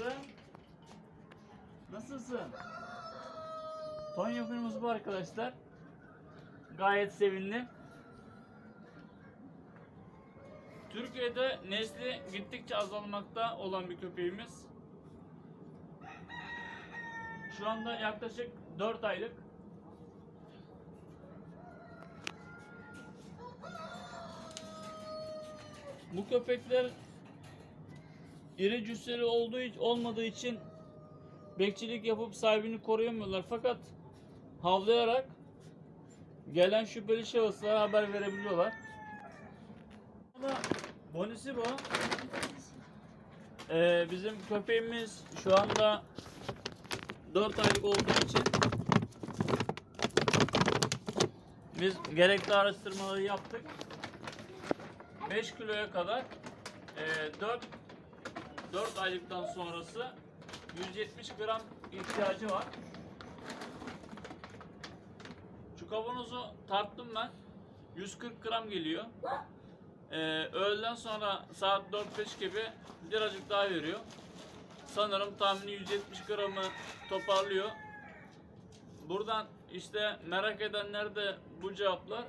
Kızım. Nasılsın? Tonya filmimiz bu arkadaşlar. Gayet sevimli. Türkiye'de nesli gittikçe azalmakta olan bir köpeğimiz. Şu anda yaklaşık 4 aylık. Bu köpekler iri cüsseli olduğu olmadığı için bekçilik yapıp sahibini koruyamıyorlar. Fakat havlayarak gelen şüpheli şahıslara haber verebiliyorlar. Ama Bonisi bu. Ee, bizim köpeğimiz şu anda 4 aylık olduğu için biz gerekli araştırmaları yaptık. 5 kiloya kadar e, 4 4 aylıktan sonrası 170 gram ihtiyacı var. Şu kavanozu tarttım ben. 140 gram geliyor. Ee, öğleden sonra saat 4-5 gibi birazcık daha veriyor. Sanırım tahmini 170 gramı toparlıyor. Buradan işte merak edenler de bu cevaplar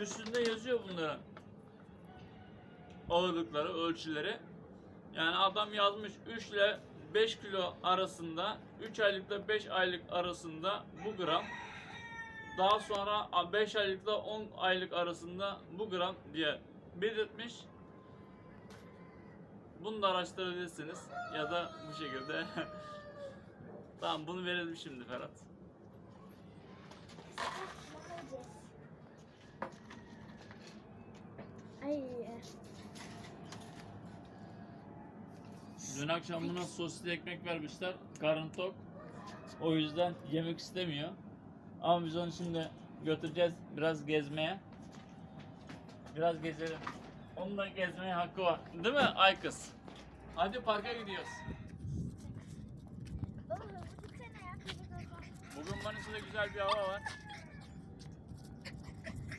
üstünde yazıyor bunların ağırlıkları, ölçüleri. Yani adam yazmış 3 ile 5 kilo arasında, 3 aylıkla 5 aylık arasında bu gram. Daha sonra 5 aylıkla 10 aylık arasında bu gram diye belirtmiş. Bunu da araştırabilirsiniz ya da bu şekilde. tamam bunu verelim şimdi Ferhat. Ay. Dün akşam buna sosisli ekmek vermişler. Karın tok. O yüzden yemek istemiyor. Ama biz onu şimdi götüreceğiz biraz gezmeye. Biraz gezelim. Onun da gezmeye hakkı var. Değil mi ay kız? Hadi parka gidiyoruz. Bugün Manisa'da güzel bir hava var.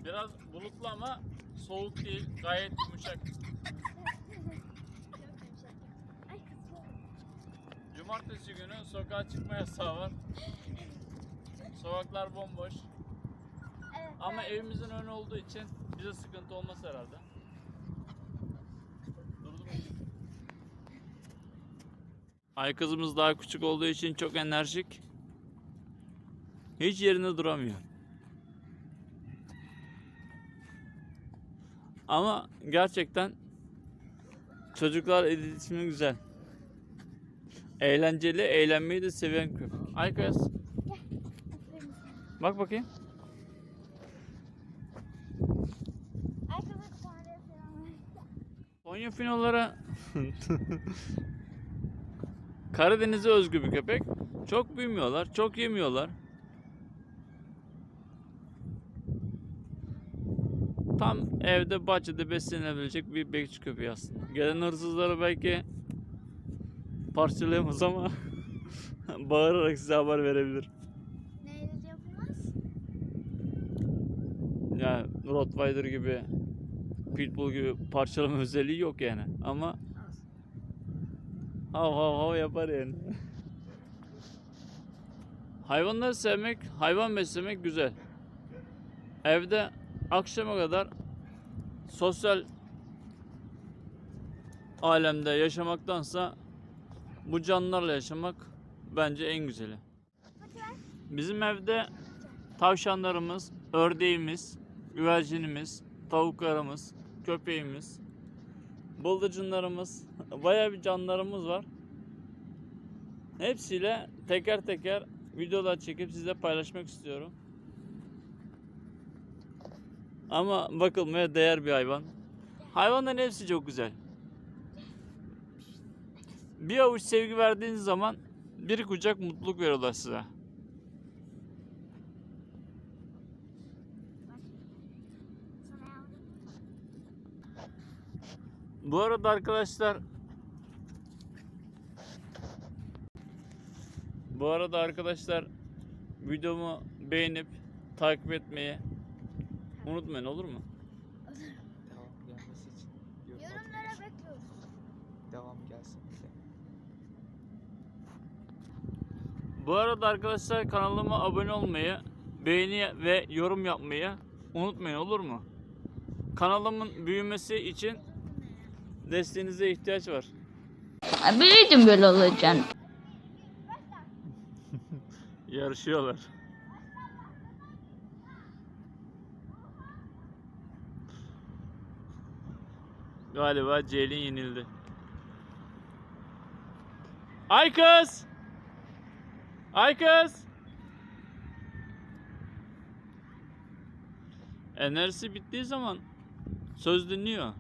Biraz bulutlu ama soğuk değil. Gayet yumuşak. Ay kızım. Cumartesi günü sokağa çıkma yasağı var. Sokaklar bomboş. Evet. Ama evimizin önü olduğu için bize sıkıntı olmaz herhalde. Durdu mu? Ay kızımız daha küçük olduğu için çok enerjik. Hiç yerinde duramıyor. Ama gerçekten çocuklar iletişimi güzel. Eğlenceli, eğlenmeyi de seven köpek. Ay kız, bak bakayım. Konya finoları Karadeniz'e özgü bir köpek. Çok büyümüyorlar, çok yemiyorlar. Tam evde bahçede beslenebilecek bir bekçi köpeği aslında. Gelen hırsızları belki parçalayamaz ama bağırarak size haber verebilir. Neyle yapılmaz? Yani Rottweiler gibi, Pitbull gibi parçalama özelliği yok yani. Ama hav hav hav yapar yani. Hayvanları sevmek, hayvan beslemek güzel. Evde akşama kadar sosyal alemde yaşamaktansa bu canlılarla yaşamak bence en güzeli. Bizim evde tavşanlarımız, ördeğimiz, güvercinimiz, tavuklarımız, köpeğimiz, bıldırcınlarımız, bayağı bir canlılarımız var. Hepsiyle teker teker videolar çekip size paylaşmak istiyorum. Ama bakılmaya değer bir hayvan. Hayvanların hepsi çok güzel. Bir avuç sevgi verdiğiniz zaman bir kucak mutluluk veriyorlar size. Bu arada arkadaşlar Bu arada arkadaşlar videomu beğenip takip etmeyi unutmayın olur mu? Bu arada arkadaşlar kanalıma abone olmayı, beğeni ve yorum yapmayı unutmayın olur mu? Kanalımın büyümesi için desteğinize ihtiyaç var. Biliyordum böyle olacağını. Yarışıyorlar. Galiba Ceylin yenildi. Ay kız! Ay kız! Enerjisi bittiği zaman söz dinliyor.